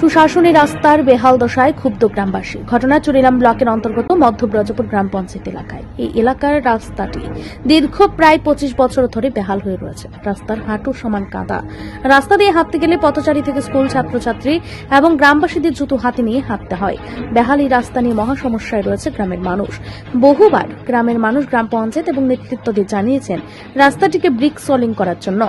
সুশাসনী রাস্তার বেহাল দশায় ক্ষুব্ধ গ্রামবাসী। ঘটনা চুরিলাম ব্লকের অন্তর্গত মধ্যব্রজপুর গ্রাম পঞ্চায়েত এলাকায়। এই এলাকার রাস্তাটি দীর্ঘ প্রায় পঁচিশ বছর ধরে বেহাল হয়ে রয়েছে। রাস্তার হাঁটু সমান কাদা। রাস্তা দিয়ে হাঁটতে গেলে পথচারী থেকে স্কুল ছাত্রছাত্রী এবং গ্রামবাসীদের জুতো হাতে নিয়ে হাঁটতে হয়। বেহাল এই রাস্তা নিয়ে মহা সমস্যায় রয়েছে গ্রামের মানুষ। বহুবার গ্রামের মানুষ, গ্রাম পঞ্চায়েত এবং নেতৃত্বদের জানিয়েছেন রাস্তাটিকে ব্রিক সলিং করার জন্য।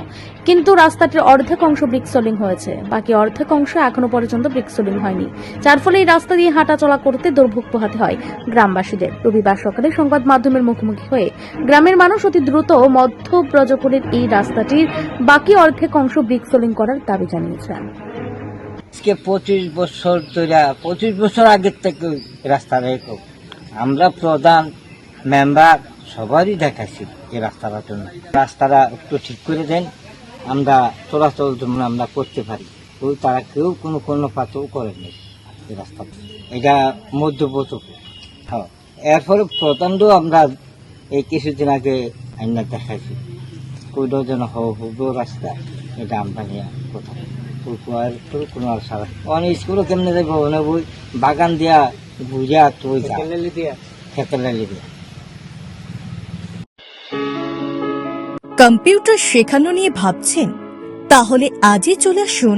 কিন্তু রাস্তাটির অর্ধেক অংশ ব্রিক সলিং হয়েছে। বাকি অর্ধেক অংশ এখনও পর্যন্ত ব্রিক সলিং হয়নি। যার ফলে এই রাস্তা দিয়ে হাঁটা চলা করতে দুর্ভোগ পোহাতে হয় গ্রামবাসীদের। রবিবার সকালে সংবাদ মাধ্যমের মুখোমুখি হয়ে গ্রামের মানুষ অতি দ্রুত মধ্য ব্রজপুরের এই রাস্তাটির বাকি অর্ধেক অংশ ব্রিক সলিং করার দাবি জানিয়েছেন। আজকে পঁচিশ বছর ধরে, পঁচিশ বছর আগের থেকে রাস্তা রেখো আমরা প্রধান মেম্বার সবারই দেখাচ্ছি এই রাস্তাটার জন্য। রাস্তাটা একটু ঠিক করে দেন, আমরা চলাচল আমরা করতে পারি। তো তারা কেউ কোনো কর্ণপাতও করেনি এই রাস্তাটা এটা মধ্যবর্ত হ্যাঁ এরপরে প্রধানও আমরা এই কিছুদিন আগে আইনা দেখাইছি। কোথাও যেন হব রাস্তা এটা আমরা নিয়ে কোথাও তো কোনো আশা নাই। অনেক স্কুলে কেমনে যাব অনেক বই? বাগান দিয়া বুঝা তুই যা। খেতে দিয়া। কম্পিউটার শেখানো নিয়ে ভাবছেন? তাহলে আজই চলে আসুন